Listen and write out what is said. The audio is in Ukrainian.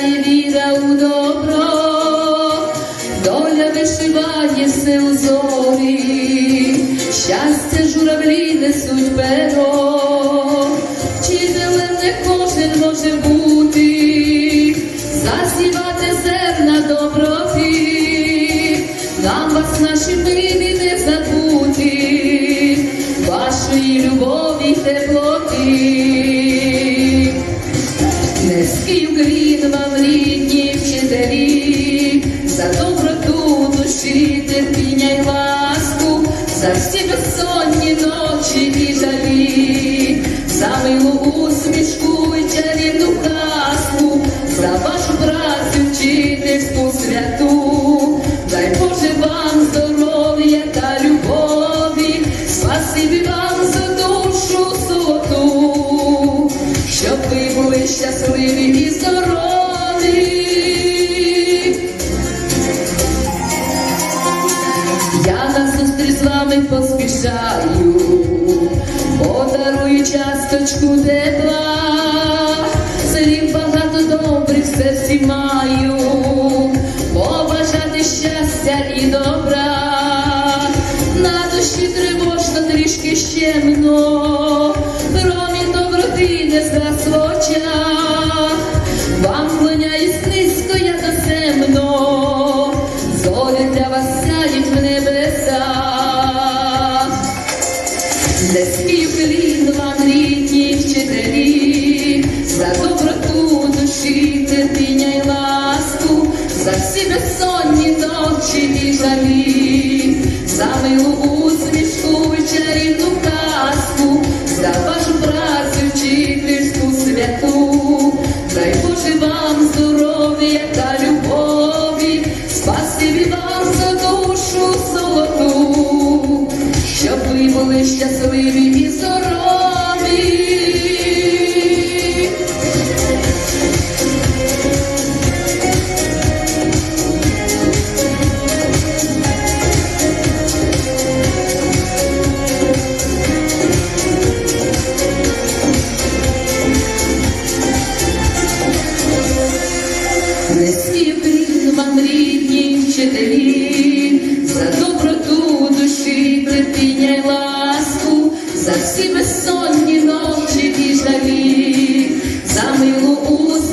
вселяє віра у добро, доля вишиває все зорі, щастя журавлі несуть перо, вчителем не кожен може бути, засівати зерна доброти, нам вас наші милі не забути, вашої любові теплоти. Низький український душі, терпіння й ласку, за всі безсонні ночі і жалі, за милу усмішку й чарівну казку, за вашу працю вчительську святу, дай Боже вам здоров'я та любові, спасибі вам за душу солоту, щоб ви були щасливі і здорові. Часточку тепла, слів багато добрих в серці маю, побажати щастя і добра, на душі тривожно трішки щемно, промінь доброти не згасло. віками, за милу казку, за вашу працю вчительську святу, дай Боже вам здоров'я та любові, спасибі вам за душу золоту, щоб ви були щасливі і здорові. вчителі, за доброту душі, терпіння й ласку, за всі безсонні ночі і жалі, за милу уст.